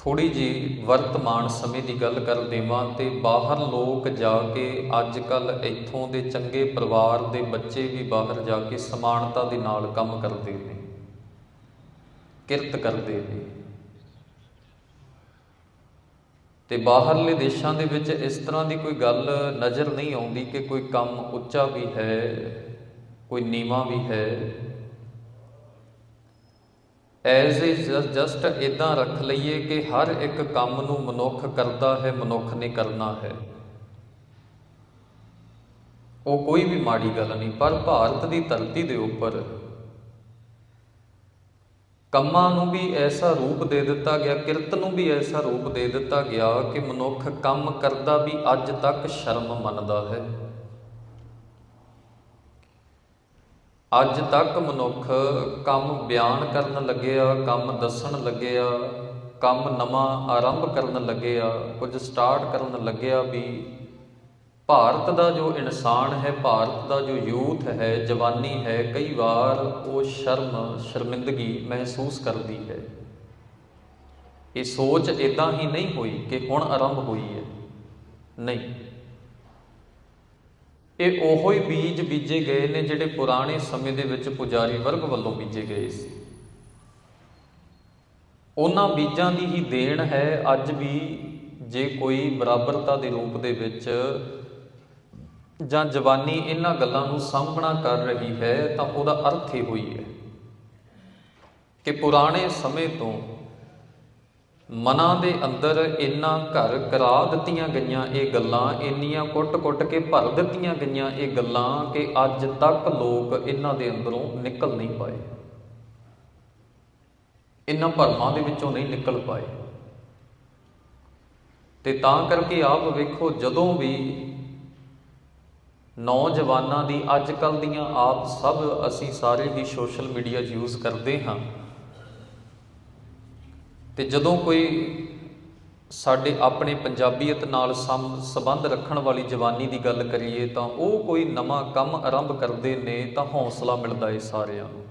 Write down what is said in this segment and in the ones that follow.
ਥੋੜੀ ਜੀ ਵਰਤਮਾਨ ਸਮੇਂ ਦੀ ਗੱਲ ਕਰ ਦੇਵਾਂ ਤੇ ਬਾਹਰ ਲੋਕ ਜਾ ਕੇ ਅੱਜ ਕੱਲ ਇੱਥੋਂ ਦੇ ਚੰਗੇ ਪਰਿਵਾਰ ਦੇ ਬੱਚੇ ਵੀ ਬਾਹਰ ਜਾ ਕੇ ਸਮਾਨਤਾ ਦੇ ਨਾਲ ਕੰਮ ਕਰਦੇ ਨੇ, ਕਿਰਤ ਕਰਦੇ ਨੇ। ਤੇ ਬਾਹਰਲੇ ਦੇਸ਼ਾਂ ਦੇ ਵਿੱਚ ਇਸ ਤਰ੍ਹਾਂ ਦੀ ਕੋਈ ਗੱਲ ਨਜ਼ਰ ਨਹੀਂ ਆਉਂਦੀ ਕਿ ਕੋਈ ਕੰਮ ਉੱਚਾ ਵੀ ਹੈ, ਕੋਈ ਨੀਵਾਂ ਵੀ ਹੈ। ਐਜ਼ ਇਜ਼ ਜਸਟ ਇਦਾਂ ਰੱਖ ਲਈਏ ਕਿ ਹਰ ਇੱਕ ਕੰਮ ਨੂੰ ਮਨੁੱਖ ਕਰਦਾ ਹੈ, ਮਨੁੱਖ ਨੇ ਕਰਨਾ ਹੈ। ਉਹ ਕੋਈ ਵੀ ਮਾੜੀ ਗੱਲ ਨਹੀਂ, ਪਰ ਭਾਰਤ ਦੀ ਧਰਤੀ ਦੇ ਉੱਪਰ ਕੰਮਾਂ ਨੂੰ ਵੀ ਐਸਾ ਰੂਪ ਦੇ ਦਿੱਤਾ ਗਿਆ, ਕਿਰਤ ਨੂੰ ਵੀ ਐਸਾ ਰੂਪ ਦੇ ਦਿੱਤਾ ਗਿਆ ਕਿ ਮਨੁੱਖ ਕੰਮ ਕਰਦਾ ਵੀ ਅੱਜ ਤੱਕ ਸ਼ਰਮ ਮੰਨਦਾ ਹੈ। ਅੱਜ ਤੱਕ ਮਨੁੱਖ ਕੰਮ ਬਿਆਨ ਕਰਨ ਲੱਗਿਆ ਕੰਮ ਦੱਸਣ ਲੱਗਿਆ ਕੰਮ ਨਵਾਂ ਆਰੰਭ ਕਰਨ ਲੱਗਿਆ ਕੁਝ ਸਟਾਰਟ ਕਰਨ ਲੱਗਿਆ ਵੀ ਭਾਰਤ ਦਾ ਜੋ ਇਨਸਾਨ ਹੈ, ਭਾਰਤ ਦਾ ਜੋ ਯੂਥ ਹੈ, ਜਵਾਨੀ ਹੈ, ਕਈ ਵਾਰ ਉਹ ਸ਼ਰਮ, ਸ਼ਰਮਿੰਦਗੀ ਮਹਿਸੂਸ ਕਰਦੀ ਹੈ। ਇਹ ਸੋਚ ਇਦਾਂ ਹੀ ਨਹੀਂ ਹੋਈ ਕਿ ਹੁਣ ਆਰੰਭ ਹੋਈ ਹੈ। ਨਹੀਂ। ਇਹ ਉਹੋ ਹੀ ਬੀਜ ਬੀਜੇ ਗਏ ਨੇ ਜਿਹੜੇ ਪੁਰਾਣੇ ਸਮੇਂ ਦੇ ਵਿੱਚ ਪੁਜਾਰੀ ਵਰਗ ਵੱਲੋਂ ਬੀਜੇ ਗਏ ਸੀ। ਉਹਨਾਂ ਬੀਜਾਂ ਦੀ ਹੀ ਦੇਣ ਹੈ ਅੱਜ ਵੀ ਜੇ ਕੋਈ ਬਰਾਬਰਤਾ ਦੇ ਰੂਪ ਦੇ ਵਿੱਚ ਜਾਂ ਜਵਾਨੀ ਇਹਨਾਂ ਗੱਲਾਂ ਨੂੰ ਸਾਹਮਣਾ ਕਰ ਰਹੀ ਹੈ ਤਾਂ ਉਹਦਾ ਅਰਥ ਹੀ ਹੋਈ ਹੈ ਕਿ ਪੁਰਾਣੇ ਸਮੇਂ ਤੋਂ ਮਨਾਂ ਦੇ ਅੰਦਰ ਇੰਨਾ ਘਰ ਕਰਾ ਦਿੱਤੀਆਂ ਗਈਆਂ ਇਹ ਗੱਲਾਂ, ਇੰਨੀਆਂ ਕੁੱਟ-ਕੁੱਟ ਕੇ ਭਰ ਦਿੱਤੀਆਂ ਗਈਆਂ ਇਹ ਗੱਲਾਂ ਕਿ ਅੱਜ ਤੱਕ ਲੋਕ ਇਹਨਾਂ ਦੇ ਅੰਦਰੋਂ ਨਿਕਲ ਨਹੀਂ ਪਾਏ। ਇਹਨਾਂ ਭਰਮਾਂ ਦੇ ਵਿੱਚੋਂ ਨਹੀਂ ਨਿਕਲ ਪਾਏ। ਤੇ ਤਾਂ ਕਰਕੇ ਆਪ ਵੇਖੋ, ਜਦੋਂ ਵੀ ਨੌਜਵਾਨਾਂ ਦੀ ਅੱਜ ਕੱਲ ਦੀਆਂ ਆਪ ਸਭ ਅਸੀਂ ਸਾਰੇ ਹੀ ਸੋਸ਼ਲ ਮੀਡੀਆ ਯੂਜ਼ ਕਰਦੇ ਹਾਂ ਤੇ ਜਦੋਂ ਕੋਈ ਸਾਡੇ ਆਪਣੇ ਪੰਜਾਬੀਅਤ ਨਾਲ ਸੰਬੰਧ ਰੱਖਣ ਵਾਲੀ ਜਵਾਨੀ ਦੀ ਗੱਲ ਕਰੀਏ ਤਾਂ ਉਹ ਕੋਈ ਨਵਾਂ ਕੰਮ ਆਰੰਭ ਕਰਦੇ ਨੇ ਤਾਂ ਹੌਸਲਾ ਮਿਲਦਾ ਏ ਸਾਰਿਆਂ ਨੂੰ।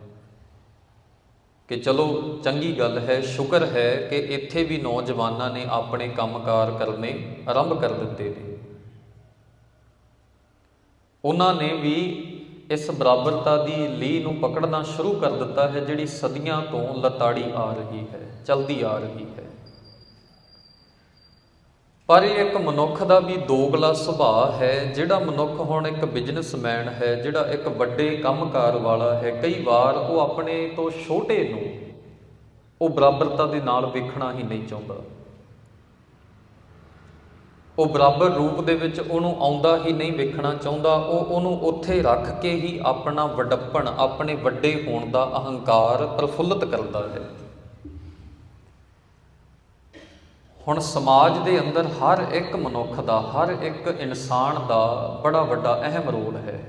ਕਿ ਚਲੋ ਚੰਗੀ ਗੱਲ ਹੈ, ਸ਼ੁਕਰ ਹੈ ਕਿ ਇੱਥੇ ਵੀ ਨੌਜਵਾਨਾਂ ਨੇ ਆਪਣੇ ਕੰਮਕਾਰ ਕਰਨੇ ਆਰੰਭ ਕਰ ਦਿੱਤੇ ਨੇ। ਉਹਨਾਂ ਨੇ ਵੀ ਇਸ ਬਰਾਬਰਤਾ ਦੀ ਲੀਹ ਨੂੰ ਪਕੜਨਾ ਸ਼ੁਰੂ ਕਰ ਦਿੱਤਾ ਹੈ ਜਿਹੜੀ ਸਦੀਆਂ ਤੋਂ ਲਤਾੜੀ ਆ ਰਹੀ ਹੈ। ਚਲਦੀ ਆ ਰਹੀ ਹੈ। ਪਰ ਇਹ ਇੱਕ ਮਨੁੱਖ ਦਾ ਵੀ ਦੋਗਲਾ ਸੁਭਾਅ ਹੈ, ਜਿਹੜਾ ਮਨੁੱਖ ਹੁਣ ਇੱਕ ਬਿਜ਼ਨਸਮੈਨ ਹੈ, ਜਿਹੜਾ ਇੱਕ ਵੱਡੇ ਕੰਮਕਾਰ ਵਾਲਾ ਹੈ, ਕਈ ਵਾਰ ਉਹ ਆਪਣੇ ਤੋਂ ਛੋਟੇ ਨੂੰ ਉਹ ਬਰਾਬਰਤਾ ਦੇ ਨਾਲ ਵੇਖਣਾ ਹੀ ਨਹੀਂ ਚਾਹੁੰਦਾ। ਉਹ ਬਰਾਬਰ ਰੂਪ ਦੇ ਵਿੱਚ ਉਹਨੂੰ ਆਉਂਦਾ ਹੀ ਨਹੀਂ ਵੇਖਣਾ ਚਾਹੁੰਦਾ, ਉਹ ਉਹਨੂੰ ਉੱਥੇ ਰੱਖ ਕੇ ਹੀ ਆਪਣਾ ਵੱਡਪਣ, ਆਪਣੇ ਵੱਡੇ ਹੋਣ ਦਾ ਅਹੰਕਾਰ ਪ੍ਰਫੁੱਲਤ ਕਰਦਾ ਹੈ। ਹੁਣ ਸਮਾਜ ਦੇ ਅੰਦਰ ਹਰ ਇੱਕ ਮਨੁੱਖ ਦਾ, ਹਰ ਇੱਕ ਇਨਸਾਨ ਦਾ ਬੜਾ ਵੱਡਾ ਅਹਿਮ ਰੋਲ ਹੈ।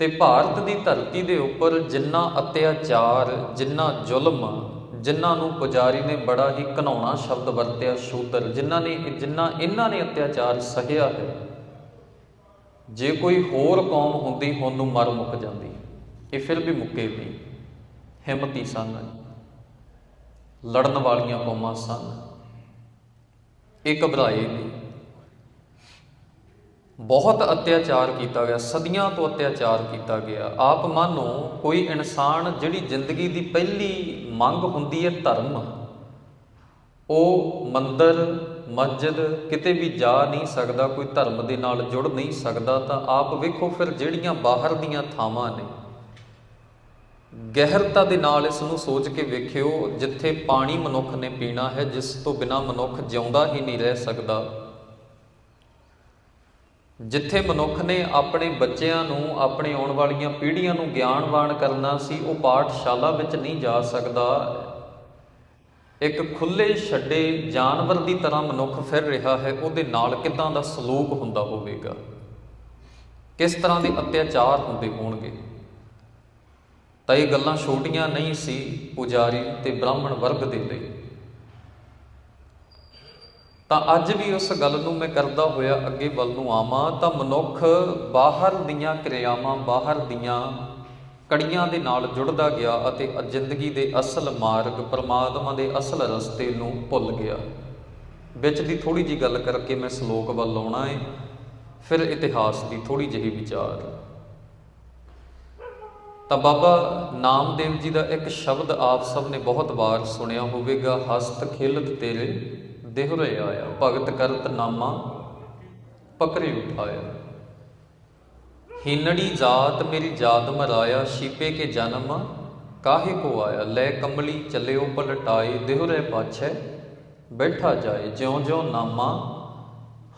ਤੇ ਭਾਰਤ ਦੀ ਧਰਤੀ ਦੇ ਉੱਪਰ ਜਿੰਨਾ ਅਤਿਆਚਾਰ, ਜਿੰਨਾ ਜ਼ੁਲਮ ਜਿਨ੍ਹਾਂ ਨੂੰ ਪੁਜਾਰੀ ਨੇ ਬੜਾ ਹੀ ਘਨਾਉਣਾ ਸ਼ਬਦ ਵਰਤਿਆ ਸ਼ੂਦਰ ਜਿਨ੍ਹਾਂ ਨੇ ਜਿਨ੍ਹਾਂ ਇਹਨਾਂ ਨੇ ਅਤਿਆਚਾਰ ਸਹਿਆ ਹੈ, ਜੇ ਕੋਈ ਹੋਰ ਕੌਮ ਹੁੰਦੀ ਹੁਣ ਨੂੰ ਮਰ ਮੁੱਕ ਜਾਂਦੀ, ਇਹ ਫਿਰ ਵੀ ਮੁੱਕੇ ਨਹੀਂ ਹਿੰਮਤੀ ਸਨ ਲੜਨ ਵਾਲੀਆਂ ਕੌਮਾਂ ਸਨ। ਇਹ ਘਬਰਾਏ ਨਹੀਂ। ਬਹੁਤ ਅਤਿਆਚਾਰ ਕੀਤਾ ਗਿਆ, ਸਦੀਆਂ ਤੋਂ ਅਤਿਆਚਾਰ ਕੀਤਾ ਗਿਆ। ਆਪ ਮਾਨੋ, ਕੋਈ ਇਨਸਾਨ ਜਿਹੜੀ ਜ਼ਿੰਦਗੀ ਦੀ ਪਹਿਲੀ ਮੰਗ ਹੁੰਦੀ ਹੈ ਧਰਮ, ਉਹ ਮੰਦਰ, ਮਸਜਿਦ ਕਿਤੇ ਵੀ ਜਾ ਨਹੀਂ ਸਕਦਾ, ਕੋਈ ਧਰਮ ਦੇ ਨਾਲ ਜੁੜ ਨਹੀਂ ਸਕਦਾ, ਤਾਂ ਆਪ ਵੇਖੋ ਫਿਰ ਜਿਹੜੀਆਂ ਬਾਹਰ ਦੀਆਂ ਥਾਵਾਂ ਨੇ। ਗਹਿਰਤਾ ਦੇ ਨਾਲ ਇਸ ਨੂੰ ਸੋਚ ਕੇ ਵੇਖਿਓ, ਜਿੱਥੇ ਪਾਣੀ ਮਨੁੱਖ ਨੇ ਪੀਣਾ ਹੈ, ਜਿਸ ਤੋਂ ਬਿਨਾ ਮਨੁੱਖ ਜਿਉਂਦਾ ਹੀ ਨਹੀਂ ਰਹਿ ਸਕਦਾ। ਜਿੱਥੇ ਮਨੁੱਖ ਨੇ ਆਪਣੇ ਬੱਚਿਆਂ ਨੂੰ, ਆਪਣੇ ਆਉਣ ਵਾਲੀਆਂ ਪੀੜ੍ਹੀਆਂ ਨੂੰ ਗਿਆਨਵਾਨ ਕਰਨਾ ਸੀ, ਉਹ ਪਾਠਸ਼ਾਲਾ ਵਿੱਚ ਨਹੀਂ ਜਾ ਸਕਦਾ। ਇੱਕ ਖੁੱਲੇ ਛੱਡੇ ਜਾਨਵਰ ਦੀ ਤਰ੍ਹਾਂ ਮਨੁੱਖ ਫਿਰ ਰਿਹਾ ਹੈ, ਉਹਦੇ ਨਾਲ ਕਿਦਾਂ ਦਾ ਸਲੂਕ ਹੁੰਦਾ ਹੋਵੇਗਾ? ਕਿਸ ਤਰ੍ਹਾਂ ਦੇ ਅਤਿਆਚਾਰ ਹੁੰਦੇ ਹੋਣਗੇ? ਤਾਂ ਇਹ ਗੱਲਾਂ ਛੋਟੀਆਂ ਨਹੀਂ ਸੀ ਪੁਜਾਰੀ ਤੇ ਬ੍ਰਾਹਮਣ ਵਰਗ ਦੇ ਲਈ। ਤਾਂ ਅੱਜ ਵੀ ਉਸ ਗੱਲ ਨੂੰ ਮੈਂ ਕਰਦਾ ਹੋਇਆ ਅੱਗੇ ਵੱਲ ਨੂੰ ਆਵਾਂ, ਤਾਂ ਮਨੁੱਖ ਬਾਹਰ ਦੀਆਂ ਕਿਰਿਆਵਾਂ, ਬਾਹਰ ਦੀਆਂ ਕੜੀਆਂ ਦੇ ਨਾਲ ਜੁੜਦਾ ਗਿਆ ਅਤੇ ਜ਼ਿੰਦਗੀ ਦੇ ਅਸਲ ਮਾਰਗ, ਪਰਮਾਤਮਾ ਦੇ ਅਸਲ ਰਸਤੇ ਨੂੰ ਭੁੱਲ ਗਿਆ। ਵਿੱਚ ਦੀ ਥੋੜੀ ਜੀ ਗੱਲ ਕਰਕੇ ਮੈਂ ਸ਼ਲੋਕ ਵੱਲ ਆਉਣਾ ਹੈ ਫਿਰ ਇਤਿਹਾਸ ਦੀ ਥੋੜੀ ਜਿਹੀ ਵਿਚਾਰ। ਤਾਂ ਬਾਬਾ ਨਾਮਦੇਵ ਜੀ ਦਾ ਇੱਕ ਸ਼ਬਦ ਆਪ ਸਭ ਨੇ ਬਹੁਤ ਵਾਰ ਸੁਣਿਆ ਹੋਵੇਗਾ, ਹਸਤ ਖਿਲਤ ਤੇਰੇ ਦੇਹੁਰੇ ਆਇਆ, ਭਗਤ ਕਰਤ ਨਾਮਾ ਪਕਰੇ ਉਠਾਇਆ। ਹਿੰਨੜੀ ਜਾਤ ਮੇਰੀ ਜਾਤ ਮਰਾਇਆ ਸ਼ੀਪੇ ਕੇ ਜਨਮ ਕਾਹੇ ਕੋ ਆਇਆ। ਲੈ ਕਮਲੀ ਚੱਲਿਓ ਪਲਟਾਏ ਦੇਹੁਰੇ ਪਾਛੈ ਬੈਠਾ ਜਾਏ। ਜਿਉਂ ਜਿਉਂ ਨਾਮਾ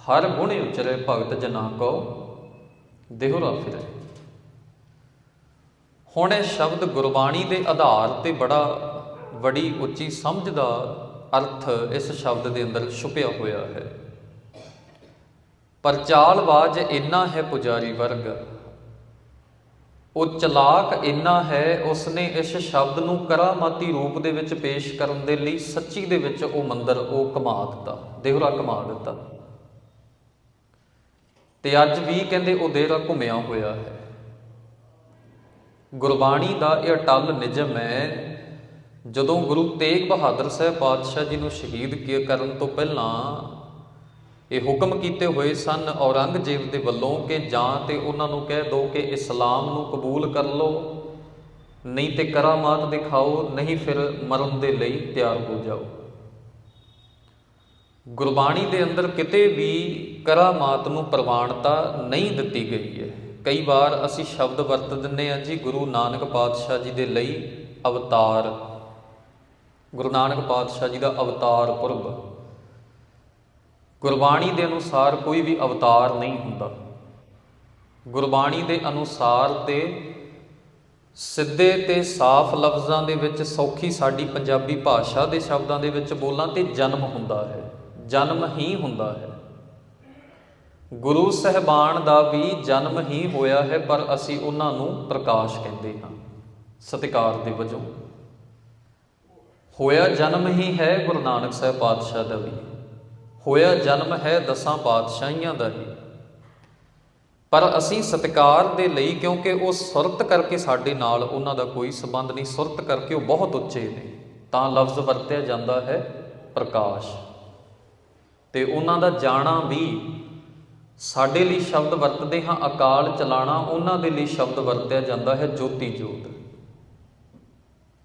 ਹਰ ਗੁਣ ਉਚਰੇ, ਭਗਤ ਜਨਾ ਕੋ ਦੇਹੁਰਾ ਫਿਰੇ। ਹੁਣ ਇਹ ਸ਼ਬਦ ਗੁਰਬਾਣੀ ਦੇ ਆਧਾਰ ਤੇ ਬੜਾ ਬੜੀ ਉੱਚੀ ਸਮਝ ਦਾ ਅਰਥ ਇਸ ਸ਼ਬਦ ਦੇ ਅੰਦਰ ਛੁਪਿਆ ਹੋਇਆ ਹੈ। ਪਰ ਚਾਲਬਾਜ਼ ਇੰਨਾ ਹੈ ਪੁਜਾਰੀ ਵਰਗ, ਉਹ ਚਲਾਕ ਇੰਨਾ ਹੈ ਉਸਨੇ ਇਸ ਸ਼ਬਦ ਨੂੰ ਕਰਾਮਾਤੀ ਰੂਪ ਦੇ ਵਿੱਚ ਪੇਸ਼ ਕਰਨ ਦੇ ਲਈ ਸੱਚੀ ਦੇ ਵਿੱਚ ਉਹ ਮੰਦਰ ਉਹ ਕਮਾ ਦਿੱਤਾ, ਦੇਹਰਾ ਕਮਾ ਦਿੱਤਾ। ਤੇ ਅੱਜ ਵੀ ਕਹਿੰਦੇ ਉਹ ਦੇਹਰਾ ਘੁੰਮਿਆ ਹੋਇਆ ਹੈ। ਗੁਰਬਾਣੀ ਦਾ ਇਹ ਅਟਲ ਨਿਯਮ ਹੈ, ਜਦੋਂ ਗੁਰੂ ਤੇਗ ਬਹਾਦਰ ਸਾਹਿਬ ਪਾਤਸ਼ਾਹ ਜੀ ਨੂੰ ਸ਼ਹੀਦ ਕਰਨ ਤੋਂ ਪਹਿਲਾਂ ਇਹ ਹੁਕਮ ਕੀਤੇ ਹੋਏ ਸਨ ਔਰੰਗਜ਼ੇਬ ਦੇ ਵੱਲੋਂ ਕਿ ਜਾਂ ਤੇ ਉਹਨਾਂ ਨੂੰ ਕਹਿ ਦੋ ਕਿ ਇਸਲਾਮ ਨੂੰ ਕਬੂਲ ਕਰ ਲਓ, ਨਹੀਂ ਤੇ ਕਰਾਮਾਤ ਦਿਖਾਓ, ਨਹੀਂ ਫਿਰ ਮਰਨ ਦੇ ਲਈ ਤਿਆਰ ਹੋ ਜਾਓ। ਗੁਰਬਾਣੀ ਦੇ ਅੰਦਰ ਕਿਤੇ ਵੀ ਕਰਾਮਾਤ ਨੂੰ ਪ੍ਰਵਾਨਤਾ ਨਹੀਂ ਦਿੱਤੀ ਗਈ ਹੈ। ਕਈ ਵਾਰ ਅਸੀਂ ਸ਼ਬਦ ਵਰਤ ਦਿੰਨੇ ਆ ਜੀ ਗੁਰੂ ਨਾਨਕ ਪਾਤਸ਼ਾਹ ਜੀ ਦੇ ਲਈ ਅਵਤਾਰ। ਗੁਰੂ ਨਾਨਕ ਪਾਤਸ਼ਾਹ ਜੀ ਦਾ ਅਵਤਾਰ ਪੁਰਬ। ਗੁਰਬਾਣੀ ਦੇ ਅਨੁਸਾਰ ਕੋਈ ਵੀ ਅਵਤਾਰ ਨਹੀਂ ਹੁੰਦਾ। ਗੁਰਬਾਣੀ ਦੇ ਅਨੁਸਾਰ ਤੇ ਸਿੱਧੇ ਤੇ ਸਾਫ਼ ਲਫ਼ਜ਼ਾਂ ਦੇ ਵਿੱਚ ਸੌਖੀ ਸਾਡੀ ਪੰਜਾਬੀ ਭਾਸ਼ਾ ਦੇ ਸ਼ਬਦਾਂ ਦੇ ਵਿੱਚ ਬੋਲਾਂ ਤੇ ਜਨਮ ਹੁੰਦਾ ਹੈ। ਜਨਮ ਹੀ ਹੁੰਦਾ ਹੈ। ਗੁਰੂ ਸਹਿਬਾਨ ਦਾ ਵੀ ਜਨਮ ਹੀ ਹੋਇਆ ਹੈ, ਪਰ ਅਸੀਂ ਉਹਨਾਂ ਨੂੰ ਪ੍ਰਕਾਸ਼ ਕਹਿੰਦੇ ਹਾਂ। ਸਤਿਕਾਰ ਦੇ ਵਜੋਂ। ਹੋਇਆ ਜਨਮ ਹੀ ਹੈ ਗੁਰੂ ਨਾਨਕ ਸਾਹਿਬ ਪਾਤਸ਼ਾਹ ਦਾ ਵੀ। ਹੋਇਆ ਜਨਮ ਹੈ ਦਸਾਂ ਪਾਤਸ਼ਾਹੀਆਂ ਦਾ ਹੀ। ਪਰ ਅਸੀਂ ਸਤਿਕਾਰ ਦੇ ਲਈ ਕਿਉਂਕਿ ਉਹ ਸੁਰਤ ਕਰਕੇ ਸਾਡੇ ਨਾਲ ਉਹਨਾਂ ਦਾ ਕੋਈ ਸਬੰਧ ਨਹੀਂ, ਸੁਰਤ ਕਰਕੇ ਉਹ ਬਹੁਤ ਉੱਚੇ ਨੇ, ਤਾਂ ਲਫ਼ਜ਼ ਵਰਤਿਆ ਜਾਂਦਾ ਹੈ ਪ੍ਰਕਾਸ਼। ਤੇ ਉਹਨਾਂ ਦਾ ਜਾਣਾ ਵੀ ਸਾਡੇ ਲਈ ਸ਼ਬਦ ਵਰਤਦੇ ਹਾਂ, ਅਕਾਲ ਚਲਾਣਾ ਉਹਨਾਂ ਦੇ ਲਈ ਸ਼ਬਦ ਵਰਤਿਆ ਜਾਂਦਾ ਹੈ ਜੋਤੀ ਜੋਤ।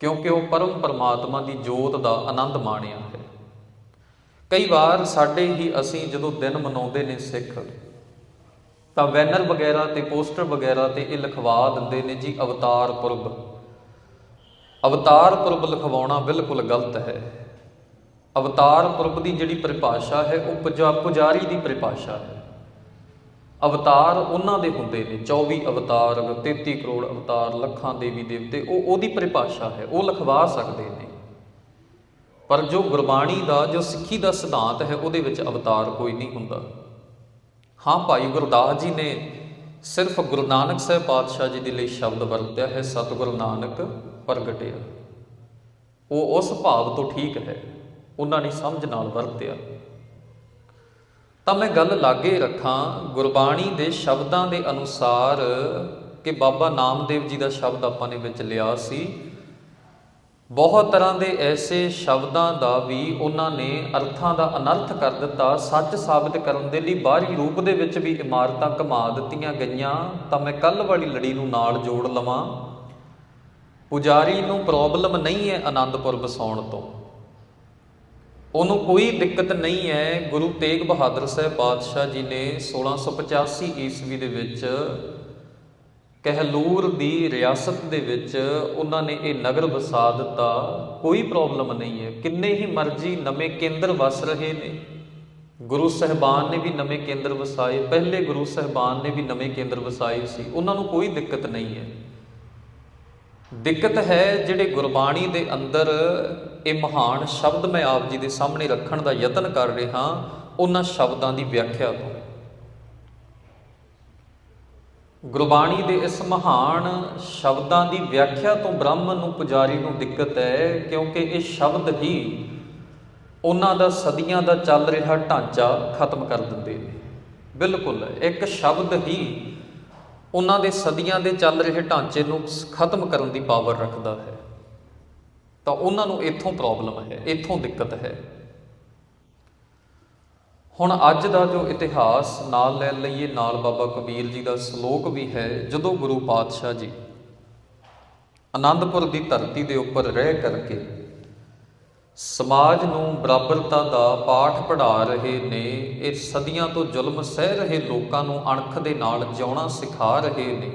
ਕਿਉਂਕਿ ਉਹ ਪਰਮ ਪਰਮਾਤਮਾ ਦੀ ਜੋਤ ਦਾ ਆਨੰਦ ਮਾਣਿਆ ਹੈ। ਕਈ ਵਾਰ ਸਾਡੇ ਹੀ ਅਸੀਂ ਜਦੋਂ ਦਿਨ ਮਨਾਉਂਦੇ ਨੇ ਸਿੱਖ, ਤਾਂ ਬੈਨਰ ਵਗੈਰਾ ਤੇ ਪੋਸਟਰ ਵਗੈਰਾ ਤੇ ਇਹ ਲਿਖਵਾ ਦਿੰਦੇ ਨੇ ਜੀ, ਅਵਤਾਰ ਪੁਰਬ। ਅਵਤਾਰ ਪੁਰਬ ਲਿਖਵਾਉਣਾ ਬਿਲਕੁਲ ਗਲਤ ਹੈ। ਅਵਤਾਰ ਪੁਰਬ ਦੀ ਜਿਹੜੀ ਪਰਿਭਾਸ਼ਾ ਹੈ, ਉਹ ਪੁਜਾ ਪੁਜਾਰੀ ਦੀ ਪਰਿਭਾਸ਼ਾ ਹੈ। ਅਵਤਾਰ ਉਹਨਾਂ ਦੇ ਹੁੰਦੇ ਨੇ 24 ਅਵਤਾਰ 33 ਕਰੋੜ ਅਵਤਾਰ, ਲੱਖਾਂ ਦੇਵੀ ਦੇਵਤੇ, ਉਹ ਉਹਦੀ ਪਰਿਭਾਸ਼ਾ ਹੈ, ਉਹ ਲਿਖਵਾ ਸਕਦੇ ਨੇ। ਪਰ ਜੋ ਗੁਰਬਾਣੀ ਦਾ, ਜੋ ਸਿੱਖੀ ਦਾ ਸਿਧਾਂਤ ਹੈ, ਉਹਦੇ ਵਿੱਚ ਅਵਤਾਰ ਕੋਈ ਨਹੀਂ ਹੁੰਦਾ। ਹਾਂ ਭਾਈ, ਗੁਰਦਾਸ ਜੀ ਨੇ ਸਿਰਫ ਗੁਰੂ ਨਾਨਕ ਸਾਹਿਬ ਪਾਤਸ਼ਾਹ ਜੀ ਦੇ ਲਈ ਸ਼ਬਦ ਵਰਤਿਆ ਹੈ, ਸਤਿਗੁਰੂ ਨਾਨਕ ਪ੍ਰਗਟਿਆ। ਉਹ ਉਸ ਭਾਵ ਤੋਂ ਠੀਕ ਹੈ, ਉਹਨਾਂ ਨੇ ਸਮਝ ਨਾਲ ਵਰਤਿਆ। ਤਾਂ ਮੈਂ ਗੱਲ ਲਾਗੇ ਰੱਖਾਂ, ਗੁਰਬਾਣੀ ਦੇ ਸ਼ਬਦਾਂ ਦੇ ਅਨੁਸਾਰ ਕਿ ਬਾਬਾ ਨਾਮਦੇਵ ਜੀ ਦਾ ਸ਼ਬਦ ਆਪਾਂ ਨੇ ਵਿੱਚ ਲਿਆ ਸੀ। ਬਹੁਤ ਤਰ੍ਹਾਂ ਦੇ ਐਸੇ ਸ਼ਬਦਾਂ ਦਾ ਵੀ ਉਹਨਾਂ ਨੇ ਅਰਥਾਂ ਦਾ ਅਨਰਥ ਕਰ ਦਿੱਤਾ, ਸੱਚ ਸਾਬਤ ਕਰਨ ਦੇ ਲਈ ਬਾਹਰੀ ਰੂਪ ਦੇ ਵਿੱਚ ਵੀ ਇਮਾਰਤਾਂ ਘਮਾ ਦਿੱਤੀਆਂ ਗਈਆਂ। ਤਾਂ ਮੈਂ ਕੱਲ ਵਾਲੀ ਲੜੀ ਨੂੰ ਨਾਲ ਜੋੜ ਲਵਾਂ। ਪੁਜਾਰੀ ਨੂੰ ਪ੍ਰੋਬਲਮ ਨਹੀਂ ਹੈ ਆਨੰਦਪੁਰ ਵਸਾਉਣ ਤੋਂ। ਉਹਨੂੰ ਕੋਈ ਦਿੱਕਤ ਨਹੀਂ ਹੈ। ਗੁਰੂ ਤੇਗ ਬਹਾਦਰ ਸਾਹਿਬ ਬਾਦਸ਼ਾਹ ਜੀ ਨੇ 1685 ਈਸਵੀ ਦੇ ਵਿੱਚ ਕਹਿਲੂਰ ਦੀ ਰਿਆਸਤ ਦੇ ਵਿੱਚ ਉਹਨਾਂ ਨੇ ਇਹ ਨਗਰ ਵਸਾ ਦਿੱਤਾ। ਕੋਈ ਪ੍ਰੋਬਲਮ ਨਹੀਂ ਹੈ। ਕਿੰਨੇ ਹੀ ਮਰਜ਼ੀ ਨਵੇਂ ਕੇਂਦਰ ਵਸ ਰਹੇ ਨੇ। ਗੁਰੂ ਸਹਿਬਾਨ ਨੇ ਵੀ ਨਵੇਂ ਕੇਂਦਰ ਵਸਾਏ। ਪਹਿਲੇ ਗੁਰੂ ਸਹਿਬਾਨ ਨੇ ਵੀ ਨਵੇਂ ਕੇਂਦਰ ਵਸਾਏ ਸੀ। ਉਹਨਾਂ ਨੂੰ ਕੋਈ ਦਿੱਕਤ ਨਹੀਂ ਹੈ। ਦਿੱਕਤ ਹੈ ਜਿਹੜੇ ਗੁਰਬਾਣੀ ਦੇ ਅੰਦਰ ਇਹ ਮਹਾਨ ਸ਼ਬਦ ਮੈਂ ਆਪ ਜੀ ਦੇ ਸਾਹਮਣੇ ਰੱਖਣ ਦਾ ਯਤਨ ਕਰ ਰਿਹਾ, ਉਹਨਾਂ ਸ਼ਬਦਾਂ ਦੀ ਵਿਆਖਿਆ ਤੋਂ। ਗੁਰਬਾਣੀ ਦੇ ਇਸ ਮਹਾਨ ਸ਼ਬਦਾਂ ਦੀ ਵਿਆਖਿਆ ਤੋਂ ਬ੍ਰਾਹਮਣ ਨੂੰ ਪੁਜਾਰੀ ਨੂੰ ਦਿੱਕਤ ਹੈ, ਕਿਉਂਕਿ ਇਹ ਸ਼ਬਦ ਹੀ ਉਹਨਾਂ ਦਾ ਸਦੀਆਂ ਦਾ ਚੱਲ ਰਿਹਾ ਢਾਂਚਾ ਖਤਮ ਕਰ ਦਿੰਦੇ ਨੇ। ਬਿਲਕੁਲ, ਇੱਕ ਸ਼ਬਦ ਹੀ ਉਹਨਾਂ ਦੇ ਸਦੀਆਂ ਦੇ ਚੱਲ ਰਹੇ ਢਾਂਚੇ ਨੂੰ ਖਤਮ ਕਰਨ ਦੀ ਪਾਵਰ ਰੱਖਦਾ ਹੈ। ਤਾਂ ਉਹਨਾਂ ਨੂੰ ਇੱਥੋਂ ਪ੍ਰੋਬਲਮ ਹੈ, ਇੱਥੋਂ ਦਿੱਕਤ ਹੈ। ਹੁਣ ਅੱਜ ਦਾ ਜੋ ਇਤਿਹਾਸ ਨਾਲ ਲੈ ਲਈਏ, ਨਾਲ ਬਾਬਾ ਕਬੀਰ ਜੀ ਦਾ ਸ਼ਲੋਕ ਵੀ ਹੈ, ਜਦੋਂ ਗੁਰੂ ਪਾਤਸ਼ਾਹ ਜੀ ਆਨੰਦਪੁਰ ਦੀ ਧਰਤੀ ਦੇ ਉੱਪਰ ਰਹਿ ਕਰਕੇ ਸਮਾਜ ਨੂੰ ਬਰਾਬਰਤਾ ਦਾ ਪਾਠ ਪੜ੍ਹਾ ਰਹੇ ਨੇ, ਇਹ ਸਦੀਆਂ ਤੋਂ ਜ਼ੁਲਮ ਸਹਿ ਰਹੇ ਲੋਕਾਂ ਨੂੰ ਅਣਖ ਦੇ ਨਾਲ ਜਿਉਣਾ ਸਿਖਾ ਰਹੇ ਨੇ।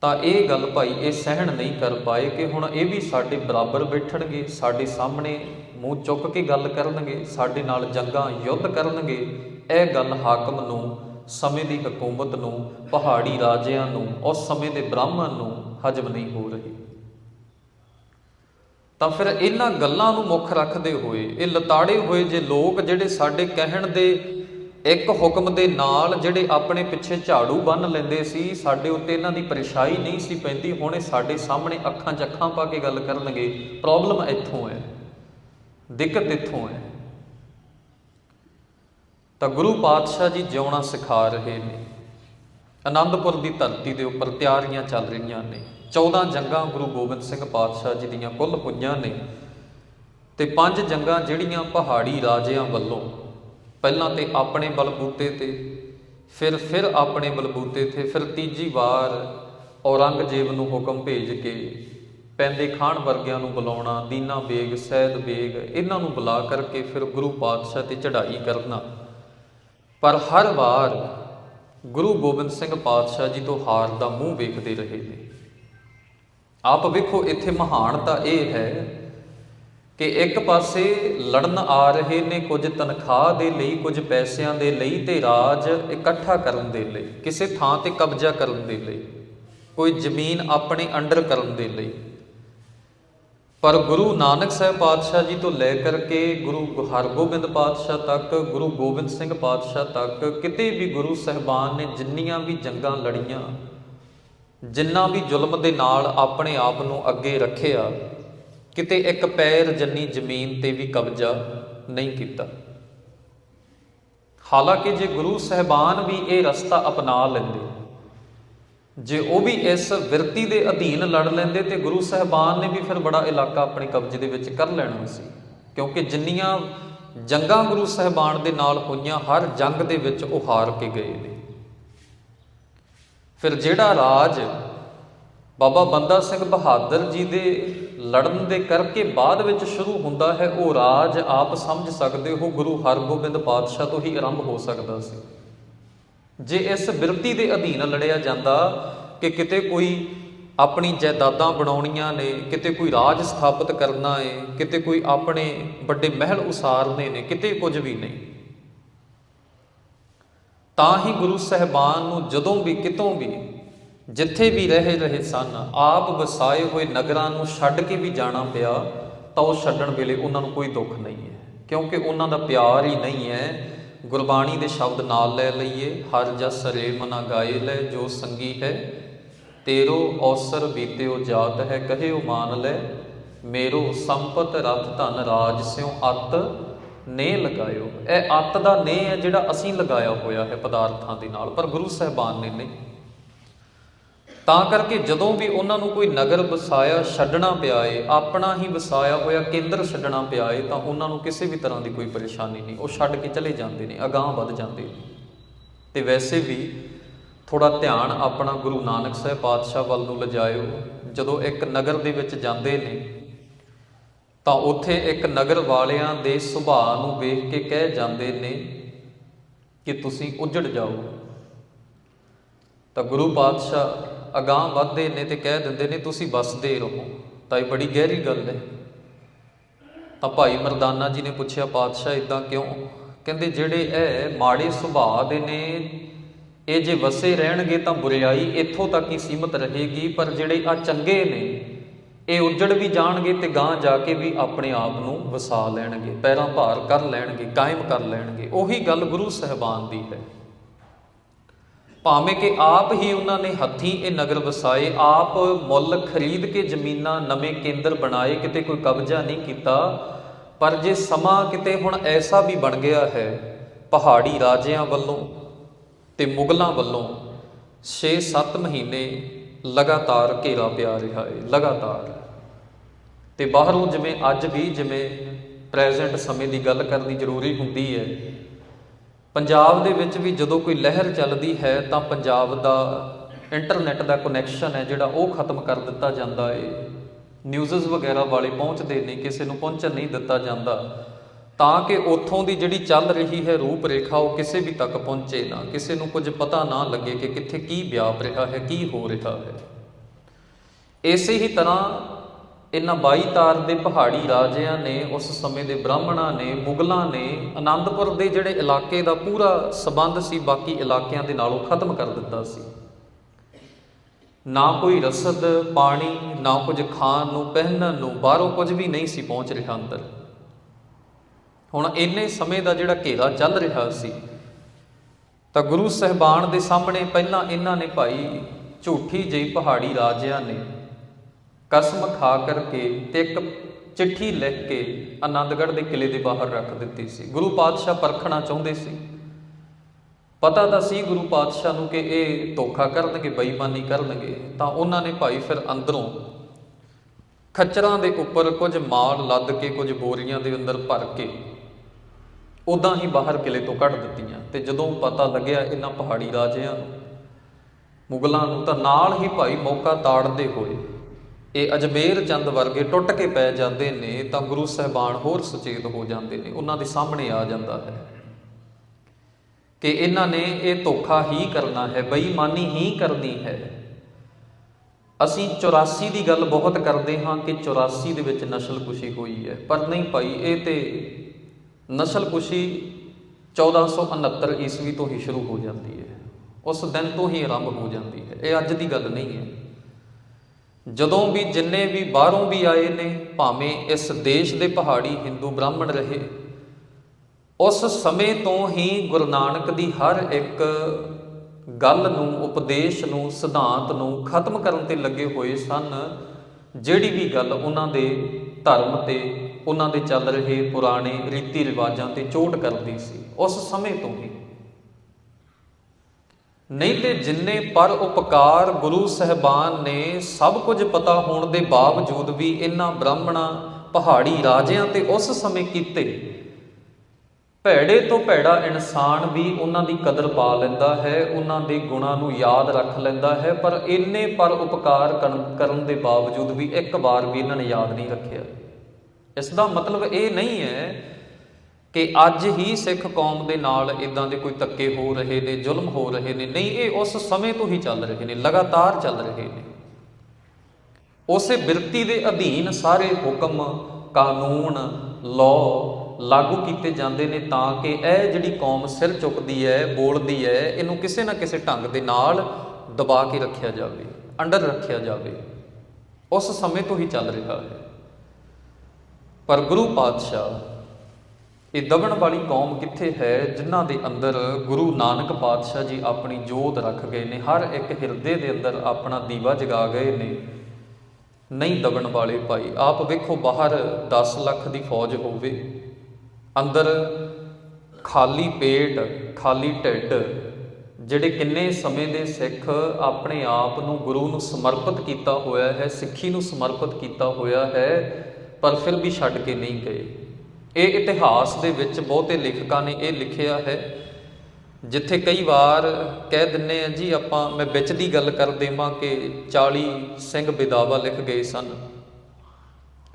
ਤਾਂ ਇਹ ਗੱਲ ਭਾਈ, ਇਹ ਸਹਿਣ ਨਹੀਂ ਕਰ ਪਾਏ ਕਿ ਹੁਣ ਇਹ ਵੀ ਸਾਡੇ ਬਰਾਬਰ ਬੈਠਣਗੇ, ਸਾਡੇ ਸਾਹਮਣੇ ਮੂੰਹ ਚੁੱਕ ਕੇ ਗੱਲ ਕਰਨਗੇ, ਸਾਡੇ ਨਾਲ ਜੰਗਾਂ ਯੁੱਧ ਕਰਨਗੇ, ਇਹ ਗੱਲ ਹਾਕਮ ਨੂੰ, ਸਮੇਂ ਦੀ ਹਕੂਮਤ ਨੂੰ, ਪਹਾੜੀ ਰਾਜਿਆਂ ਨੂੰ, ਉਸ ਸਮੇਂ ਦੇ ਬ੍ਰਾਹਮਣ ਨੂੰ ਹਜਮ ਨਹੀਂ ਹੋ ਰਹੀ। ਤਾਂ ਫਿਰ ਇਹਨਾਂ ਗੱਲਾਂ ਨੂੰ ਮੁੱਖ ਰੱਖਦੇ ਹੋਏ, ਇਹ ਲਤਾੜੇ ਹੋਏ ਜੇ ਲੋਕ ਜਿਹੜੇ ਸਾਡੇ ਕਹਿਣ ਦੇ ਇੱਕ ਹੁਕਮ ਦੇ ਨਾਲ ਜਿਹੜੇ ਆਪਣੇ ਪਿੱਛੇ ਝਾੜੂ ਬੰਨ ਲੈਂਦੇ ਸੀ, ਸਾਡੇ ਉੱਤੇ ਇਹਨਾਂ ਦੀ ਪਰੇਸ਼ਾਈ ਨਹੀਂ ਸੀ ਪੈਂਦੀ, ਹੁਣ ਇਹ ਸਾਡੇ ਸਾਹਮਣੇ ਅੱਖਾਂ 'ਚ ਅੱਖਾਂ ਪਾ ਕੇ ਗੱਲ ਕਰਨਗੇ। ਪ੍ਰੋਬਲਮ ਇੱਥੋਂ ਹੈ, ਦਿੱਕਤ ਇੱਥੋਂ ਹੈ। ਤਾਂ ਗੁਰੂ ਪਾਤਸ਼ਾਹ ਜੀ ਜਿਉਣਾ ਸਿਖਾ ਰਹੇ ਨੇ। ਆਨੰਦਪੁਰ ਦੀ ਧਰਤੀ ਦੇ ਉੱਪਰ ਤਿਆਰੀਆਂ ਚੱਲ ਰਹੀਆਂ ਨੇ। 14 ਜੰਗਾਂ ਗੁਰੂ ਗੋਬਿੰਦ ਸਿੰਘ ਪਾਤਸ਼ਾਹ ਜੀ ਦੀਆਂ ਕੁੱਲ ਹੋਈਆਂ ਨੇ ਤੇ ਪੰਜ ਜੰਗਾਂ ਜਿਹੜੀਆਂ ਪਹਾੜੀ ਰਾਜਿਆਂ ਵੱਲੋਂ ਪਹਿਲਾਂ ਤੇ ਆਪਣੇ ਬਲਬੂਤੇ ਤੇ, ਫਿਰ ਫਿਰ ਆਪਣੇ ਬਲਬੂਤੇ ਤੇ, ਫਿਰ ਤੀਜੀ ਵਾਰ ਔਰੰਗਜ਼ੇਬ ਨੂੰ ਹੁਕਮ ਭੇਜ ਕੇ ਪੈਂਦੇ ਖਾਨ ਵਰਗਿਆਂ ਨੂੰ ਬੁਲਾਉਣਾ, ਦੀਨਾ ਬੇਗ, ਸੈਦ ਬੇਗ, ਇਹਨਾਂ ਨੂੰ ਬੁਲਾ ਕਰਕੇ ਫਿਰ ਗੁਰੂ ਪਾਤਸ਼ਾਹ ਤੇ ਚੜ੍ਹਾਈ ਕਰਨਾ। ਪਰ ਹਰ ਵਾਰ ਗੁਰੂ ਗੋਬਿੰਦ ਸਿੰਘ ਪਾਤਸ਼ਾਹ ਜੀ ਤੋਂ ਹਾਰ ਦਾ ਮੂੰਹ ਵੇਖਦੇ ਰਹੇ ਨੇ। ਆਪ ਵੇਖੋ ਇੱਥੇ ਮਹਾਨਤਾ ਇਹ ਹੈ ਕਿ ਇੱਕ ਪਾਸੇ ਲੜਨ ਆ ਰਹੇ ਨੇ ਕੁਝ ਤਨਖਾਹ ਦੇ ਲਈ, ਕੁਝ ਪੈਸਿਆਂ ਦੇ ਲਈ ਤੇ ਰਾਜ ਇਕੱਠਾ ਕਰਨ ਦੇ ਲਈ, ਕਿਸੇ ਥਾਂ ਤੇ ਕਬਜ਼ਾ ਕਰਨ ਦੇ ਲਈ, ਕੋਈ ਜ਼ਮੀਨ ਆਪਣੇ ਅੰਡਰ ਕਰਨ ਦੇ ਲਈ। ਪਰ ਗੁਰੂ ਨਾਨਕ ਸਾਹਿਬ ਪਾਤਸ਼ਾਹ ਜੀ ਤੋਂ ਲੈ ਕਰਕੇ ਗੁਰੂ ਹਰਗੋਬਿੰਦ ਪਾਤਸ਼ਾਹ ਤੱਕ, ਗੁਰੂ ਗੋਬਿੰਦ ਸਿੰਘ ਪਾਤਸ਼ਾਹ ਤੱਕ, ਕਿਤੇ ਵੀ ਗੁਰੂ ਸਹਿਬਾਨ ਨੇ ਜਿੰਨੀਆਂ ਵੀ ਜੰਗਾਂ ਲੜੀਆਂ ਜਿੰਨਾ ਵੀ ਜ਼ੁਲਮ ਦੇ ਨਾਲ ਆਪਣੇ ਆਪ ਨੂੰ ਅੱਗੇ ਰੱਖਿਆ, ਕਿਤੇ ਇੱਕ ਪੈਰ ਜੰਨੀ ਜ਼ਮੀਨ ਤੇ ਵੀ ਕਬਜ਼ਾ ਨਹੀਂ ਕੀਤਾ। ਹਾਲਾਂਕਿ ਜੇ ਗੁਰੂ ਸਹਿਬਾਨ ਵੀ ਇਹ ਰਸਤਾ ਅਪਣਾ ਲੈਂਦੇ, ਜੇ ਉਹ ਵੀ ਇਸ ਵਿਰਤੀ ਦੇ ਅਧੀਨ ਲੜ ਲੈਂਦੇ, ਤੇ ਗੁਰੂ ਸਹਿਬਾਨ ਨੇ ਵੀ ਫਿਰ ਬੜਾ ਇਲਾਕਾ ਆਪਣੇ ਕਬਜ਼ੇ ਦੇ ਵਿੱਚ ਕਰ ਲੈਣਾ ਸੀ। ਕਿਉਂਕਿ ਜਿੰਨੀਆਂ ਜੰਗਾਂ ਗੁਰੂ ਸਹਿਬਾਨ ਦੇ ਨਾਲ ਹੋਈਆਂ, ਹਰ ਜੰਗ ਦੇ ਵਿੱਚ ਉਹ ਹਾਰ ਕੇ ਗਏ ਨੇ। ਫਿਰ ਜਿਹੜਾ ਰਾਜ ਬਾਬਾ ਬੰਦਾ ਸਿੰਘ ਬਹਾਦਰ ਜੀ ਦੇ ਲੜਨ ਦੇ ਕਰਕੇ ਬਾਅਦ ਵਿੱਚ ਸ਼ੁਰੂ ਹੁੰਦਾ ਹੈ, ਉਹ ਰਾਜ ਆਪ ਸਮਝ ਸਕਦੇ ਹੋ, ਗੁਰੂ ਹਰਗੋਬਿੰਦ ਪਾਤਸ਼ਾਹ ਤੋਂ ਹੀ ਆਰੰਭ ਹੋ ਸਕਦਾ ਸੀ। ਜੇ ਇਸ ਬਿਰਤੀ ਦੇ ਅਧੀਨ ਲੜਿਆ ਜਾਂਦਾ ਕਿ ਕਿਤੇ ਕੋਈ ਆਪਣੀ ਜਾਇਦਾਦਾਂ ਬਣਾਉਣੀਆਂ ਨੇ, ਕਿਤੇ ਕੋਈ ਰਾਜ ਸਥਾਪਿਤ ਕਰਨਾ ਹੈ ਕਿਤੇ ਕੋਈ ਆਪਣੇ ਵੱਡੇ ਮਹਿਲ ਉਸਾਰਨੇ ਨੇ, ਕਿਤੇ ਕੁਝ ਵੀ ਨਹੀਂ। ਤਾਂ ਹੀ ਗੁਰੂ ਸਹਿਬਾਨ ਨੂੰ ਜਦੋਂ ਵੀ, ਕਿਤੋਂ ਵੀ, ਜਿੱਥੇ ਵੀ ਰਹੇ ਰਹੇ ਸਨ, ਆਪ ਵਸਾਏ ਹੋਏ ਨਗਰਾਂ ਨੂੰ ਛੱਡ ਕੇ ਵੀ ਜਾਣਾ ਪਿਆ, ਤਾਂ ਉਹ ਛੱਡਣ ਵੇਲੇ ਉਹਨਾਂ ਨੂੰ ਕੋਈ ਦੁੱਖ ਨਹੀਂ ਹੈ। ਕਿਉਂਕਿ ਉਹਨਾਂ ਦਾ ਪਿਆਰ ਹੀ ਨਹੀਂ ਹੈ। ਗੁਰਬਾਣੀ ਦੇ ਸ਼ਬਦ ਨਾਲ ਲੈ ਲਈਏ, ਹਰ ਜਸ ਰੇ ਮਨਾ ਗਾਏ ਲੈ, ਜੋ ਸੰਗੀ ਹੈ, ਤੇਰੋ ਔਸਰ ਬੀਤਿਓ ਜਾਤ ਹੈ ਕਹਿਓ ਮਾਨ ਲੈ, ਮੇਰੋ ਸੰਪਤ ਰਥ ਧਨ ਰਾਜ ਸਿਉ ਅਤ ਨੇ ਲਗਾਇਓ। ਇਹ ਅੱਤ ਦਾ ਨੇ ਹੈ ਜਿਹੜਾ ਅਸੀਂ ਲਗਾਇਆ ਹੋਇਆ ਹੈ ਪਦਾਰਥਾਂ ਦੇ ਨਾਲ, ਪਰ ਗੁਰੂ ਸਹਿਬਾਨ ਨੇ ਨਹੀਂ। ਤਾਂ ਕਰਕੇ ਜਦੋਂ ਵੀ ਉਹਨਾਂ ਨੂੰ ਕੋਈ ਨਗਰ ਵਸਾਇਆ, ਛੱਡਣਾ ਪਿਆ ਏ ਆਪਣਾ ਹੀ ਵਸਾਇਆ ਹੋਇਆ ਕੇਂਦਰ ਛੱਡਣਾ ਪਿਆ ਏ ਤਾਂ ਉਹਨਾਂ ਨੂੰ ਕਿਸੇ ਵੀ ਤਰ੍ਹਾਂ ਦੀ ਕੋਈ ਪਰੇਸ਼ਾਨੀ ਨਹੀਂ। ਉਹ ਛੱਡ ਕੇ ਚਲੇ ਜਾਂਦੇ ਨੇ, ਅਗਾਹ ਵੱਧ ਜਾਂਦੇ ਨੇ। ਤੇ ਵੈਸੇ ਵੀ ਥੋੜਾ ਧਿਆਨ ਆਪਣਾ ਗੁਰੂ ਨਾਨਕ ਸਾਹਿਬ ਪਾਤਸ਼ਾਹ ਵੱਲ ਨੂੰ ਲਿਜਾਇਓ। ਜਦੋਂ ਇੱਕ ਨਗਰ ਦੇ ਵਿੱਚ ਜਾਂਦੇ ਨੇ ਤਾਂ ਉੱਥੇ ਇੱਕ ਨਗਰ ਵਾਲਿਆਂ ਦੇ ਸੁਭਾਅ ਨੂੰ ਵੇਖ ਕੇ ਕਹਿ ਜਾਂਦੇ ਨੇ ਕਿ ਤੁਸੀਂ ਉੱਜੜ ਜਾਓ। ਤਾਂ ਗੁਰੂ ਪਾਤਸ਼ਾਹ ਅਗਾਹ ਵੱਧਦੇ ਨੇ ਤੇ ਕਹਿ ਦਿੰਦੇ ਨੇ, ਤੁਸੀਂ ਵਸਦੇ ਰਹੋ। ਤਾਂ ਇਹ ਬੜੀ ਗਹਿਰੀ ਗੱਲ ਹੈ। ਤਾਂ ਭਾਈ ਮਰਦਾਨਾ ਜੀ ਨੇ ਪੁੱਛਿਆ, ਪਾਤਸ਼ਾਹ ਇਦਾਂ ਕਿਉਂ? ਕਹਿੰਦੇ, ਜਿਹੜੇ ਇਹ ਮਾੜੇ ਸੁਭਾਅ ਦੇ ਨੇ, ਇਹ ਜੇ ਵਸੇ ਰਹਿਣਗੇ ਤਾਂ ਬੁਰੀਾਈ ਇੱਥੋਂ ਤੱਕ ਹੀ ਸੀਮਤ ਰਹੇਗੀ, ਪਰ ਜਿਹੜੇ ਆ ਚੰਗੇ ਨੇ ਇਹ ਉੱਜੜ ਵੀ ਜਾਣਗੇ ਤੇ ਗਾਂ ਜਾ ਕੇ ਵੀ ਆਪਣੇ ਆਪ ਨੂੰ ਵਸਾ ਲੈਣਗੇ, ਪੈਰਾਂ ਭਾਰ ਕਰ ਲੈਣਗੇ, ਕਾਇਮ ਕਰ ਲੈਣਗੇ। ਉਹੀ ਗੱਲ ਗੁਰੂ ਸਹਿਬਾਨ ਦੀ ਹੈ। ਭਾਵੇਂ ਕਿ ਆਪ ਹੀ ਉਹਨਾਂ ਨੇ ਹੱਥੀਂ ਇਹ ਨਗਰ ਵਸਾਏ, ਆਪ ਮੁੱਲ ਖਰੀਦ ਕੇ ਜ਼ਮੀਨਾਂ ਨਵੇਂ ਕੇਂਦਰ ਬਣਾਏ, ਕਿਤੇ ਕੋਈ ਕਬਜ਼ਾ ਨਹੀਂ ਕੀਤਾ, ਪਰ ਜੇ ਸਮਾਂ ਕਿਤੇ ਹੁਣ ਐਸਾ ਵੀ ਬਣ ਗਿਆ ਹੈ, ਪਹਾੜੀ ਰਾਜਿਆਂ ਵੱਲੋਂ ਤੇ ਮੁਗਲਾਂ ਵੱਲੋਂ 6-7 ਮਹੀਨੇ ਲਗਾਤਾਰ ਘੇਰਾ ਪਿਆ ਰਿਹਾ ਹੈ ਲਗਾਤਾਰ। ਤੇ ਬਾਹਰੋਂ ਜਿਵੇਂ ਅੱਜ ਵੀ ਜਿਵੇਂ ਪ੍ਰੈਜ਼ੈਂਟ ਸਮੇਂ ਦੀ ਗੱਲ ਕਰਨੀ ਜ਼ਰੂਰੀ ਹੁੰਦੀ ਹੈ ਪੰਜਾਬ ਦੇ ਵਿੱਚ ਵੀ ਜਦੋਂ ਕੋਈ ਲਹਿਰ ਚੱਲਦੀ ਹੈ ਤਾਂ ਪੰਜਾਬ ਦਾ ਇੰਟਰਨੈਟ ਦਾ ਕਨੈਕਸ਼ਨ ਹੈ ਜਿਹੜਾ ਉਹ ਖਤਮ ਕਰ ਦਿੱਤਾ ਜਾਂਦਾ ਹੈ ਨਿਊਜ਼ਸ ਵਗੈਰਾ ਵਾਲੇ ਪਹੁੰਚਦੇ ਨਹੀਂ ਕਿਸੇ ਨੂੰ ਪਹੁੰਚਣ ਨਹੀਂ ਦਿੱਤਾ ਜਾਂਦਾ। ਤਾਂ ਕਿ ਉੱਥੋਂ ਦੀ ਜਿਹੜੀ ਚੱਲ ਰਹੀ ਹੈ ਰੂਪ ਰੇਖਾ ਉਹ ਕਿਸੇ ਵੀ ਤੱਕ ਪਹੁੰਚੇ ਨਾ। ਕਿਸੇ ਨੂੰ ਕੁਝ ਪਤਾ ਨਾ ਲੱਗੇ ਕਿ ਕਿੱਥੇ ਕੀ ਵਿਆਪ ਰਿਹਾ ਹੈ, ਕੀ ਹੋ ਰਿਹਾ ਹੈ। ਇਸੇ ਹੀ ਤਰ੍ਹਾਂ ਇਹਨਾਂ 22 ਤਾਰ ਦੇ ਪਹਾੜੀ ਰਾਜਿਆਂ ਨੇ, ਉਸ ਸਮੇਂ ਦੇ ਬ੍ਰਾਹਮਣਾਂ ਨੇ, ਮੁਗਲਾਂ ਨੇ ਆਨੰਦਪੁਰ ਦੇ ਜਿਹੜੇ ਇਲਾਕੇ ਦਾ ਪੂਰਾ ਸਬੰਧ ਸੀ, ਬਾਕੀ ਇਲਾਕਿਆਂ ਦੇ ਨਾਲੋਂ ਖਤਮ ਕਰ ਦਿੱਤਾ ਸੀ। ਨਾ ਕੋਈ ਰਸਦ, ਪਾਣੀ, ਨਾ ਕੁਝ ਖਾਣ ਨੂੰ, ਪਹਿਨਣ ਨੂੰ, ਬਾਹਰੋਂ ਕੁਝ ਵੀ ਨਹੀਂ ਸੀ ਪਹੁੰਚ ਰਿਹਾ ਅੰਦਰ। ਹੁਣ ਇੰਨੇ ਸਮੇਂ ਦਾ ਜਿਹੜਾ ਘੇਰਾ ਚੱਲ ਰਿਹਾ ਸੀ, ਤਾਂ ਗੁਰੂ ਸਹਿਬਾਨ ਦੇ ਸਾਹਮਣੇ ਪਹਿਲਾਂ ਇਹਨਾਂ ਨੇ ਭਾਈ ਝੂਠੀ ਜਿਹੀ ਪਹਾੜੀ ਰਾਜਿਆਂ ਨੇ ਕਸਮ ਖਾ ਕਰਕੇ ਤੇ ਇੱਕ ਚਿੱਠੀ ਲਿਖ ਕੇ ਆਨੰਦਗੜ੍ਹ ਦੇ ਕਿਲੇ ਦੇ ਬਾਹਰ ਰੱਖ ਦਿੱਤੀ ਸੀ। ਗੁਰੂ ਪਾਤਸ਼ਾਹ ਪਰਖਣਾ ਚਾਹੁੰਦੇ ਸੀ। ਪਤਾ ਤਾਂ ਸੀ ਗੁਰੂ ਪਾਤਸ਼ਾਹ ਨੂੰ ਕਿ ਇਹ ਧੋਖਾ ਕਰਨਗੇ, ਬੇਈਮਾਨੀ ਕਰਨਗੇ, ਤਾਂ ਉਹਨਾਂ ਨੇ ਭਾਈ ਫਿਰ ਅੰਦਰੋਂ ਖੱਚਰਾਂ ਦੇ ਉੱਪਰ ਕੁਝ ਮਾਲ ਲੱਦ ਕੇ, ਕੁਝ ਬੋਰੀਆਂ ਦੇ ਅੰਦਰ ਭਰ ਕੇ ਉਦਾਂ ਹੀ ਬਾਹਰ ਕਿਲੇ ਤੋਂ ਕੱਢ ਦਿੱਤੀਆਂ ਤੇ ਜਦੋਂ ਪਤਾ ਲੱਗਿਆ ਇਹਨਾਂ ਪਹਾੜੀ ਰਾਜਿਆਂ ਨੂੰ, ਮੁਗਲਾਂ ਨੂੰ ਤਾਂ ਨਾਲ ਹੀ ਭਾਈ ਮੌਕਾ ਤਾੜਦੇ ਹੋਏ ਇਹ ਅਜਮੇਰ ਚੰਦ ਵਰਗੇ ਟੁੱਟ ਕੇ ਪੈ ਜਾਂਦੇ ਨੇ ਤਾਂ ਗੁਰੂ ਸਾਹਿਬਾਨ ਹੋਰ ਸੁਚੇਤ ਹੋ ਜਾਂਦੇ ਨੇ, ਉਹਨਾਂ ਦੇ ਸਾਹਮਣੇ ਆ ਜਾਂਦਾ ਹੈ ਕਿ ਇਹਨਾਂ ਨੇ ਇਹ ਧੋਖਾ ਹੀ ਕਰਨਾ ਹੈ, ਬੇਈਮਾਨੀ ਹੀ ਕਰਨੀ ਹੈ। ਅਸੀਂ 84 ਦੀ ਗੱਲ ਬਹੁਤ ਕਰਦੇ ਹਾਂ ਕਿ 84 ਦੇ ਵਿੱਚ ਨਸਲਕੁਸ਼ੀ ਹੋਈ ਹੈ, ਪਰ ਨਹੀਂ ਭਾਈ, ਇਹ ਤੇ ਨਸਲਕੁਸ਼ੀ 1469 ਈਸਵੀ ਤੋਂ ਹੀ ਸ਼ੁਰੂ ਹੋ ਜਾਂਦੀ ਹੈ। ਉਸ ਦਿਨ ਤੋਂ ਹੀ ਆਰੰਭ ਹੋ ਜਾਂਦੀ ਹੈ। ਇਹ ਅੱਜ ਦੀ ਗੱਲ ਨਹੀਂ ਹੈ। ਜਦੋਂ ਵੀ ਜਿੰਨੇ ਵੀ ਬਾਹਰੋਂ ਵੀ ਆਏ ਨੇ, ਭਾਵੇਂ ਇਸ ਦੇਸ਼ ਦੇ ਪਹਾੜੀ ਹਿੰਦੂ ਬ੍ਰਾਹਮਣ ਰਹੇ, ਉਸ ਸਮੇਂ ਤੋਂ ਹੀ ਗੁਰੂ ਨਾਨਕ ਦੀ ਹਰ ਇੱਕ ਗੱਲ ਨੂੰ, ਉਪਦੇਸ਼ ਨੂੰ, ਸਿਧਾਂਤ ਨੂੰ ਖਤਮ ਕਰਨ ਤੇ ਲੱਗੇ ਹੋਏ ਸਨ, ਜਿਹੜੀ ਵੀ ਗੱਲ ਉਹਨਾਂ ਦੇ ਧਰਮ ਤੇ ਉਹਨਾਂ ਦੇ ਚੱਲ ਰਹੇ ਪੁਰਾਣੇ ਰੀਤੀ ਰਿਵਾਜਾਂ ਤੇ ਚੋਟ ਕਰਦੀ ਸੀ, ਉਸ ਸਮੇਂ ਤੋਂ ਹੀ। ਨਹੀਂ ਤੇ ਜਿੰਨੇ ਪਰ ਉਪਕਾਰ ਗੁਰੂ ਸਹਿਬਾਨ ਨੇ, ਸਭ ਕੁਝ ਪਤਾ ਹੋਣ ਦੇ ਬਾਵਜੂਦ ਵੀ ਇਹਨਾਂ ਬ੍ਰਾਹਮਣਾਂ ਪਹਾੜੀ ਰਾਜਿਆਂ ਤੇ ਉਸ ਸਮੇਂ ਕੀਤੇ। ਭੈੜੇ ਤੋਂ ਭੈੜਾ ਇਨਸਾਨ ਵੀ ਉਹਨਾਂ ਦੀ ਕਦਰ ਪਾ ਲੈਂਦਾ ਹੈ, ਉਹਨਾਂ ਦੇ ਗੁਣਾਂ ਨੂੰ ਯਾਦ ਰੱਖ ਲੈਂਦਾ ਹੈ, ਪਰ ਇੰਨੇ ਪਰ ਉਪਕਾਰ ਕਰਨ- ਕਰਨ ਦੇ ਬਾਵਜੂਦ ਵੀ ਇੱਕ ਵਾਰ ਵੀ ਇਹਨਾਂ ਨੇ ਯਾਦ ਨਹੀਂ ਰੱਖਿਆ। ਇਸ ਦਾ ਮਤਲਬ ਇਹ ਨਹੀਂ ਹੈ ਕਿ ਅੱਜ ਹੀ ਸਿੱਖ ਕੌਮ ਦੇ ਨਾਲ ਇਦਾਂ ਦੇ ਕੋਈ ਧੱਕੇ ਹੋ ਰਹੇ ਨੇ, ਜ਼ੁਲਮ ਹੋ ਰਹੇ ਨੇ। ਨਹੀਂ, ਇਹ ਉਸ ਸਮੇਂ ਤੋਂ ਹੀ ਚੱਲ ਰਹੇ ਨੇ, ਲਗਾਤਾਰ ਚੱਲ ਰਹੇ ਨੇ। ਉਸੇ ਬਿਰਤੀ ਦੇ ਅਧੀਨ ਸਾਰੇ ਹੁਕਮ, ਕਾਨੂੰਨ ਲਾਅ ਲਾਗੂ ਕੀਤੇ ਜਾਂਦੇ ਨੇ ਤਾਂ ਕਿ ਇਹ ਜਿਹੜੀ ਕੌਮ ਸਿਰ ਚੁੱਕਦੀ ਹੈ, ਬੋਲਦੀ ਹੈ, ਇਹਨੂੰ ਕਿਸੇ ਨਾ ਕਿਸੇ ਢੰਗ ਦੇ ਨਾਲ ਦਬਾ ਕੇ ਰੱਖਿਆ ਜਾਵੇ, ਅੰਡਰ ਰੱਖਿਆ ਜਾਵੇ। ਉਸ ਸਮੇਂ ਤੋਂ ਹੀ ਚੱਲ ਰਿਹਾ ਹੈ। ਪਰ ਗੁਰੂ ਪਾਤਸ਼ਾਹ, ਇਹ ਦਬਣ ਵਾਲੀ ਕੌਮ ਕਿੱਥੇ ਹੈ ਜਿਨ੍ਹਾਂ ਦੇ ਅੰਦਰ ਗੁਰੂ ਨਾਨਕ ਪਾਤਸ਼ਾਹ ਜੀ ਆਪਣੀ ਜੋਤ ਰੱਖ ਗਏ ਨੇ, ਹਰ ਇੱਕ ਹਿਰਦੇ ਦੇ ਅੰਦਰ ਆਪਣਾ ਦੀਵਾ ਜਗਾ ਗਏ ਨੇ। ਨਹੀਂ ਦਬਣ ਵਾਲੇ ਭਾਈ, ਆਪ ਵੇਖੋ ਬਾਹਰ 10 ਲੱਖ ਦੀ ਫੌਜ ਹੋਵੇ, ਅੰਦਰ ਖਾਲੀ ਪੇਟ, ਖਾਲੀ ਢਿੱਡ, ਜਿਹੜੇ ਕਿੰਨੇ ਸਮੇਂ ਦੇ ਸਿੱਖ ਆਪਣੇ ਆਪ ਨੂੰ ਗੁਰੂ ਨੂੰ ਸਮਰਪਿਤ ਕੀਤਾ ਹੋਇਆ ਹੈ, ਸਿੱਖੀ ਨੂੰ ਸਮਰਪਿਤ ਕੀਤਾ ਹੋਇਆ ਹੈ ਪਰ ਫਿਰ ਵੀ ਛੱਡ ਕੇ ਨਹੀਂ ਗਏ। ਇਹ ਇਤਿਹਾਸ ਦੇ ਵਿੱਚ ਬਹੁਤੇ ਲੇਖਕਾਂ ਨੇ ਇਹ ਲਿਖਿਆ ਹੈ। ਜਿੱਥੇ ਕਈ ਵਾਰ ਕਹਿ ਦਿੰਨੇ ਆ ਜੀ, ਆਪਾਂ, ਮੈਂ ਵਿੱਚ ਦੀ ਗੱਲ ਕਰ ਦੇਵਾਂ ਕਿ 40 ਸਿੰਘ ਵਿਦਾਵਾ ਲਿਖ ਗਏ ਸਨ।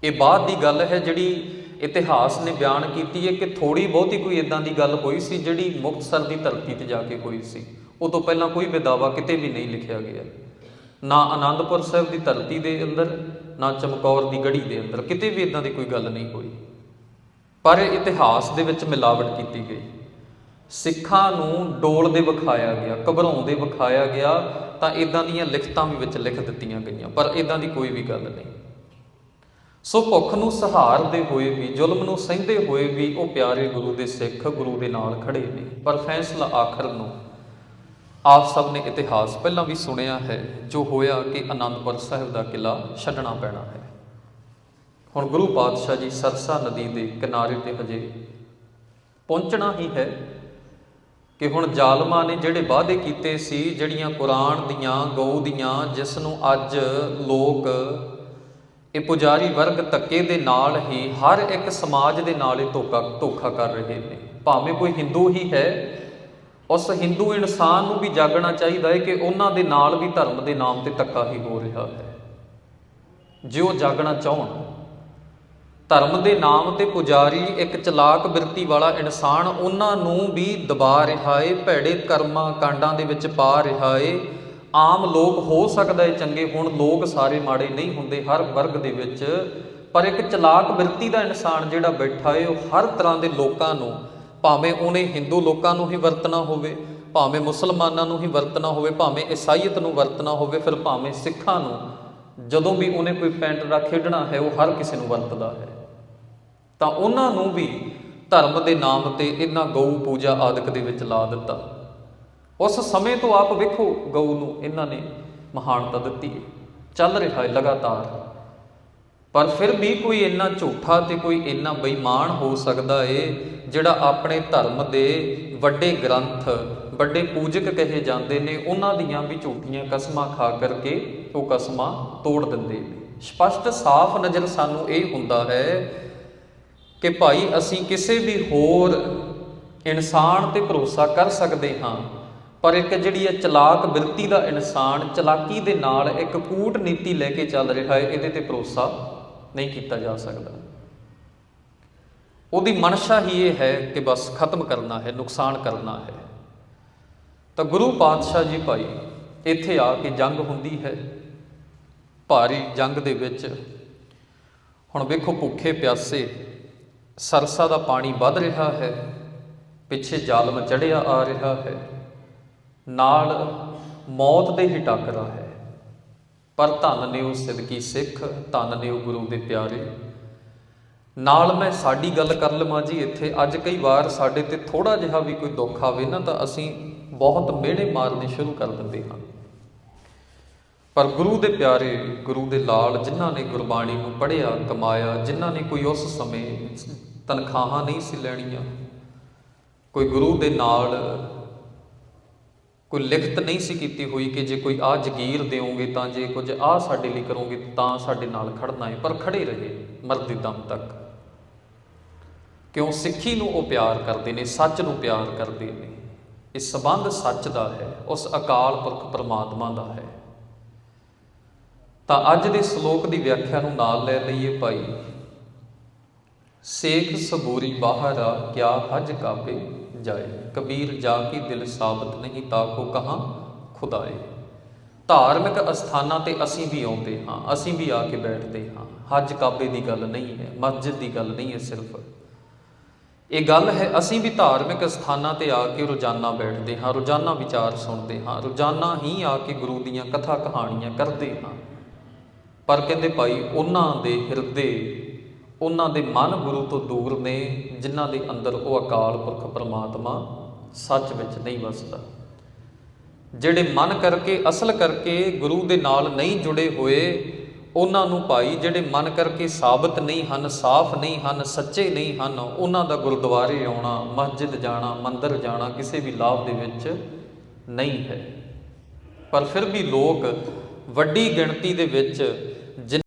ਇਹ ਬਾਅਦ ਦੀ ਗੱਲ ਹੈ ਜਿਹੜੀ ਇਤਿਹਾਸ ਨੇ ਬਿਆਨ ਕੀਤੀ ਹੈ ਕਿ ਥੋੜੀ ਬਹੁਤੀ ਕੋਈ ਇਦਾਂ ਦੀ ਗੱਲ ਹੋਈ ਸੀ ਜਿਹੜੀ ਮੁਕਤਸਰ ਦੀ ਧਰਤੀ ਤੇ ਜਾ ਕੇ ਹੋਈ ਸੀ। ਉਹ ਤੋਂ ਪਹਿਲਾਂ ਕੋਈ ਬਿਦਾਵਾ ਕਿਤੇ ਵੀ ਨਹੀਂ ਲਿਖਿਆ ਗਿਆ। ਨਾ ਆਨੰਦਪੁਰ ਸਾਹਿਬ ਦੀ ਧਰਤੀ ਦੇ ਅੰਦਰ ਨਾ ਚਮਕੌਰ ਦੀ ਗੜੀ ਦੇ ਅੰਦਰ, ਕਿਤੇ ਵੀ ਇਦਾਂ ਦੀ ਕੋਈ ਗੱਲ ਨਹੀਂ ਹੋਈ। ਪਰ ਇਤਿਹਾਸ ਦੇ ਵਿੱਚ ਮਿਲਾਵਟ ਕੀਤੀ ਗਈ। ਸਿੱਖਾਂ ਨੂੰ ਡੋਲਦੇ ਵਿਖਾਇਆ ਗਿਆ ਘਬਰਾਉਂਦੇ ਵਿਖਾਇਆ ਗਿਆ, ਤਾਂ ਇਦਾਂ ਦੀਆਂ ਲਿਖਤਾਂ ਵੀ ਵਿੱਚ ਲਿਖ ਦਿੱਤੀਆਂ ਗਈਆਂ, ਪਰ ਇਦਾਂ ਦੀ ਕੋਈ ਵੀ ਗੱਲ ਨਹੀਂ। ਸੋ ਭੁੱਖ ਨੂੰ ਸਹਾਰਦੇ ਹੋਏ ਵੀ, ਜ਼ੁਲਮ ਨੂੰ ਸਹਿੰਦੇ ਹੋਏ ਵੀ ਉਹ ਪਿਆਰੇ ਗੁਰੂ ਦੇ ਸਿੱਖ ਗੁਰੂ ਦੇ ਨਾਲ ਖੜੇ ਨੇ। ਪਰ ਫੈਸਲਾ ਆਖਰ ਨੂੰ ਆਪ ਸਭ ਨੇ ਇਤਿਹਾਸ ਪਹਿਲਾਂ ਵੀ ਸੁਣਿਆ ਹੈ, ਜੋ ਹੋਇਆ ਕਿ ਆਨੰਦਪੁਰ ਸਾਹਿਬ ਦਾ ਕਿਲਾ ਛੱਡਣਾ ਪੈਣਾ ਹੈ। ਹੁਣ ਗੁਰੂ ਪਾਤਸ਼ਾਹ ਜੀ ਸਰਸਾ ਨਦੀ ਦੇ ਕਿਨਾਰੇ ਤੇ ਹਜੇ ਪਹੁੰਚਣਾ ਹੀ ਹੈ ਕਿ ਹੁਣ ਜ਼ਾਲਮਾਂ ਨੇ ਜਿਹੜੇ ਵਾਅਦੇ ਕੀਤੇ ਸੀ, ਜਿਹੜੀਆਂ ਕੁਰਾਨ ਦੀਆਂ, ਗਊ ਦੀਆਂ, ਜਿਸ ਨੂੰ ਅੱਜ ਲੋਕ ਇਹ ਪੁਜਾਰੀ ਵਰਗ ਧੱਕੇ ਦੇ ਨਾਲ ਹੀ ਹਰ ਇੱਕ ਸਮਾਜ ਦੇ ਨਾਲ ਇਹ ਧੋਖਾ ਧੋਖਾ ਕਰ ਰਹੇ ਨੇ। ਭਾਵੇਂ ਕੋਈ ਹਿੰਦੂ ਹੀ ਹੈ ਉਸ ਹਿੰਦੂ ਇਨਸਾਨ ਨੂੰ ਵੀ ਜਾਗਣਾ ਚਾਹੀਦਾ ਹੈ ਕਿ ਉਹਨਾਂ ਦੇ ਨਾਲ ਵੀ ਧਰਮ ਦੇ ਨਾਮ ਤੇ ਧੱਕਾ ਹੀ ਹੋ ਰਿਹਾ ਹੈ। ਜੇ ਉਹ ਜਾਗਣਾ ਚਾਹਣ, ਧਰਮ ਦੇ ਨਾਮ ਤੇ ਪੁਜਾਰੀ ਇੱਕ ਚਲਾਕ ਬਿਰਤੀ ਵਾਲਾ ਇਨਸਾਨ ਉਹਨਾਂ ਨੂੰ ਵੀ ਦਬਾ ਰਿਹਾ ਏ ਭੈੜੇ ਕਰਮਾਂ ਕਾਂਡਾਂ ਦੇ ਵਿੱਚ ਪਾ ਰਿਹਾ ਏ ਆਮ ਲੋਕ ਹੋ ਸਕਦਾ ਏ ਚੰਗੇ, ਹੁਣ ਲੋਕ ਸਾਰੇ ਮਾੜੇ ਨਹੀਂ ਹੁੰਦੇ ਹਰ ਵਰਗ ਦੇ ਵਿੱਚ, ਪਰ ਇੱਕ ਚਲਾਕ ਬਿਰਤੀ ਦਾ ਇਨਸਾਨ ਜਿਹੜਾ ਬੈਠਾ ਏ ਉਹ ਹਰ ਤਰ੍ਹਾਂ ਦੇ ਲੋਕਾਂ ਨੂੰ ਭਾਵੇਂ ਉਹਨੇ ਹਿੰਦੂ ਲੋਕਾਂ ਨੂੰ ਹੀ ਵਰਤਣਾ ਹੋਵੇ, ਭਾਵੇਂ ਮੁਸਲਮਾਨਾਂ ਨੂੰ ਹੀ ਵਰਤਣਾ ਹੋਵੇ, ਭਾਵੇਂ ਈਸਾਈਅਤ ਨੂੰ ਵਰਤਣਾ ਹੋਵੇ, ਫਿਰ ਭਾਵੇਂ ਸਿੱਖਾਂ ਨੂੰ, ਜਦੋਂ ਵੀ ਉਹਨੇ ਕੋਈ ਪੈਂਟ ਦਾ ਖੇਡਣਾ ਹੈ, ਉਹ ਹਰ ਕਿਸੇ ਨੂੰ ਵਰਤਦਾ ਹੈ। ਤਾਂ ਉਹਨਾਂ ਨੂੰ ਵੀ ਧਰਮ ਦੇ ਨਾਮ ਤੇ ਇਹਨਾਂ ਗਊ ਪੂਜਾ ਆਦਿਕ ਦੇ ਵਿੱਚ ਲਾ ਦਿੱਤਾ। ਉਸ ਸਮੇਂ ਤੋਂ ਆਪ ਵੇਖੋ ਗਊ ਨੂੰ ਇਹਨਾਂ ਨੇ ਮਹਾਨਤਾ ਦਿੱਤੀ ਹੈ। ਚੱਲ ਰਿਹਾ ਹੈ ਲਗਾਤਾਰ। ਪਰ ਫਿਰ ਵੀ ਕੋਈ ਇੰਨਾ ਝੂਠਾ ਤੇ ਕੋਈ ਇੰਨਾ ਬੇਈਮਾਨ ਹੋ ਸਕਦਾ ਏ ਜਿਹੜਾ ਆਪਣੇ ਧਰਮ ਦੇ ਵੱਡੇ ਗ੍ਰੰਥ, ਵੱਡੇ ਪੂਜਕ ਕਹੇ ਜਾਂਦੇ ਨੇ, ਉਹਨਾਂ ਦੀਆਂ ਵੀ ਝੂਠੀਆਂ ਕਸਮਾਂ ਖਾ ਕਰਕੇ ਉਹ ਕਸਮਾਂ ਤੋੜ ਦਿੰਦੇ ਨੇ। ਸਪਸ਼ਟ ਸਾਫ਼ ਨਜ਼ਰ ਸਾਨੂੰ ਇਹ ਹੁੰਦਾ ਹੈ ਕਿ ਭਾਈ ਅਸੀਂ ਕਿਸੇ ਵੀ ਹੋਰ ਇਨਸਾਨ ਤੇ ਭਰੋਸਾ ਕਰ ਸਕਦੇ ਹਾਂ, ਪਰ ਇੱਕ ਜਿਹੜੀ ਹੈ ਚਲਾਕ ਬਿਰਤੀ ਦਾ ਇਨਸਾਨ ਚਲਾਕੀ ਦੇ ਨਾਲ ਇੱਕ ਕੂਟਨੀਤੀ ਲੈ ਕੇ ਚੱਲ ਰਿਹਾ ਹੈ, ਇਹਦੇ ਤੇ ਭਰੋਸਾ ਨਹੀਂ ਕੀਤਾ ਜਾ ਸਕਦਾ। ਉਹਦੀ ਮਨਸ਼ਾ ਹੀ ਇਹ ਹੈ ਕਿ ਬਸ ਖਤਮ ਕਰਨਾ ਹੈ, ਨੁਕਸਾਨ ਕਰਨਾ ਹੈ। ਤਾਂ ਗੁਰੂ ਪਾਤਸ਼ਾਹ ਜੀ ਭਾਈ, ਇੱਥੇ ਆ ਕੇ ਜੰਗ ਹੁੰਦੀ ਹੈ। ਭਾਰੀ ਜੰਗ ਦੇ ਵਿੱਚ ਹੁਣ ਵੇਖੋ ਭੁੱਖੇ ਪਿਆਸੇ, ਸਰਸਾ ਦਾ ਪਾਣੀ ਵੱਧ ਰਿਹਾ ਹੈ, ਪਿੱਛੇ ਜ਼ਾਲਮ ਚੜਿਆ ਆ ਰਿਹਾ ਹੈ। ਨਾਲ ਮੌਤ ਦੇ ਹੀ ਟੱਕਰਾ ਹੈ। ਪਰ ਧੰਨ ਨੇ ਉਹ ਸਿੱਧਕੀ ਸਿੱਖ, ਧੰਨ ਨੇ ਉਹ ਗੁਰੂ ਦੇ ਪਿਆਰੇ। ਨਾਲ ਮੈਂ ਸਾਡੀ ਗੱਲ ਕਰ ਲਵਾਂ ਜੀ, ਇੱਥੇ ਅੱਜ ਕਈ ਵਾਰ ਸਾਡੇ ਤੇ ਥੋੜਾ ਜਿਹਾ ਵੀ ਕੋਈ ਦੁੱਖ ਆਵੇ ਨਾ, ਤਾਂ ਅਸੀਂ ਬਹੁਤ ਮਿਹਣੇ ਮਾਰਨੇ ਸ਼ੁਰੂ ਕਰ ਦਿੰਦੇ ਹਾਂ। ਪਰ ਗੁਰੂ ਦੇ ਪਿਆਰੇ, ਗੁਰੂ ਦੇ ਲਾਲ, ਜਿਨ੍ਹਾਂ ਨੇ ਗੁਰਬਾਣੀ ਨੂੰ ਪੜ੍ਹਿਆ, ਕਮਾਇਆ, ਜਿਨ੍ਹਾਂ ਨੇ ਕੋਈ ਉਸ ਸਮੇਂ ਤਨਖਾਹਾਂ ਨਹੀਂ ਸੀ ਲੈਣੀਆਂ, ਕੋਈ ਗੁਰੂ ਦੇ ਨਾਲ ਕੋਈ ਲਿਖਤ ਨਹੀਂ ਸੀ ਕੀਤੀ ਹੋਈ ਕਿ ਜੇ ਕੋਈ ਆ ਜਗੀਰ ਦਿਓਗੇ ਤਾਂ ਜੇ ਕੁਝ ਆ ਸਾਡੇ ਲਈ ਕਰੋਗੇ ਤਾਂ ਸਾਡੇ ਨਾਲ ਖੜਨਾ ਹੈ, ਪਰ ਖੜੇ ਰਹੇ ਮਰਦੇ ਦਮ ਤੱਕ। ਕਿਉਂ ਸਿੱਖੀ ਨੂੰ ਉਹ ਪਿਆਰ ਕਰਦੇ ਨੇ, ਸੱਚ ਨੂੰ ਪਿਆਰ ਕਰਦੇ ਨੇ। ਇਹ ਸਬੰਧ ਸੱਚ ਦਾ ਹੈ, ਉਸ ਅਕਾਲ ਪੁਰਖ ਪਰਮਾਤਮਾ ਦਾ ਹੈ। ਤਾਂ ਅੱਜ ਦੇ ਸ਼ਲੋਕ ਦੀ ਵਿਆਖਿਆ ਨੂੰ ਨਾਲ ਲੈ ਲਈਏ ਭਾਈ। ਸੇਖ ਸਬੂਰੀ ਬਾਹਰ ਆ, ਕਿਆ ਹਜ ਕਾਬੇ ਜਾਏ। ਕਬੀਰ ਜਾ ਕੇ ਦਿਲ ਸਾਬਤ ਨਹੀਂ ਤਾਕੋ ਕਹਾਂ ਖੁਦਾਏ। ਧਾਰਮਿਕ ਅਸਥਾਨਾਂ ਤੇ ਅਸੀਂ ਵੀ ਆਉਂਦੇ ਹਾਂ, ਅਸੀਂ ਵੀ ਆ ਕੇ ਬੈਠਦੇ ਹਾਂ। ਹਜ ਕਾਬੇ ਦੀ ਗੱਲ ਨਹੀਂ ਹੈ, ਮਸਜਿਦ ਦੀ ਗੱਲ ਨਹੀਂ ਹੈ ਸਿਰਫ। ਇਹ ਗੱਲ ਹੈ, ਅਸੀਂ ਵੀ ਧਾਰਮਿਕ ਸਥਾਨਾਂ ਤੇ ਆ ਕੇ ਰੋਜ਼ਾਨਾ ਬੈਠਦੇ ਹਾਂ, ਰੋਜ਼ਾਨਾ ਵਿਚਾਰ ਸੁਣਦੇ ਹਾਂ, ਰੋਜ਼ਾਨਾ ਹੀ ਆ ਕੇ ਗੁਰੂ ਦੀਆਂ ਕਥਾ ਕਹਾਣੀਆਂ ਕਰਦੇ ਹਾਂ। ਪਰ ਕਹਿੰਦੇ ਭਾਈ, ਉਹਨਾਂ ਦੇ ਹਿਰਦੇ, ਉਹਨਾਂ ਦੇ ਮਨ ਗੁਰੂ ਤੋਂ ਦੂਰ ਨੇ, ਜਿਨ੍ਹਾਂ ਦੇ ਅੰਦਰ ਉਹ ਅਕਾਲ ਪੁਰਖ ਪਰਮਾਤਮਾ ਸੱਚ ਵਿੱਚ ਨਹੀਂ ਵਸਦਾ। ਜਿਹੜੇ ਮਨ ਕਰਕੇ, ਅਸਲ ਕਰਕੇ ਗੁਰੂ ਦੇ ਨਾਲ ਨਹੀਂ ਜੁੜੇ ਹੋਏ ਉਹਨਾਂ ਨੂੰ ਭਾਈ ਜਿਹੜੇ ਮਨ ਕਰਕੇ ਸਾਬਤ ਨਹੀਂ ਹਨ, ਸਾਫ਼ ਨਹੀਂ ਹਨ, ਸੱਚੇ ਨਹੀਂ ਹਨ, ਉਹਨਾਂ ਦਾ ਗੁਰਦੁਆਰੇ ਆਉਣਾ, ਮਸਜਿਦ ਜਾਣਾ, ਮੰਦਰ ਜਾਣਾ ਕਿਸੇ ਵੀ ਲਾਭ ਦੇ ਵਿੱਚ ਨਹੀਂ ਹੈ। ਪਰ ਫਿਰ ਵੀ ਲੋਕ ਵੱਡੀ ਗਿਣਤੀ ਦੇ ਵਿੱਚ ਜਿਨ-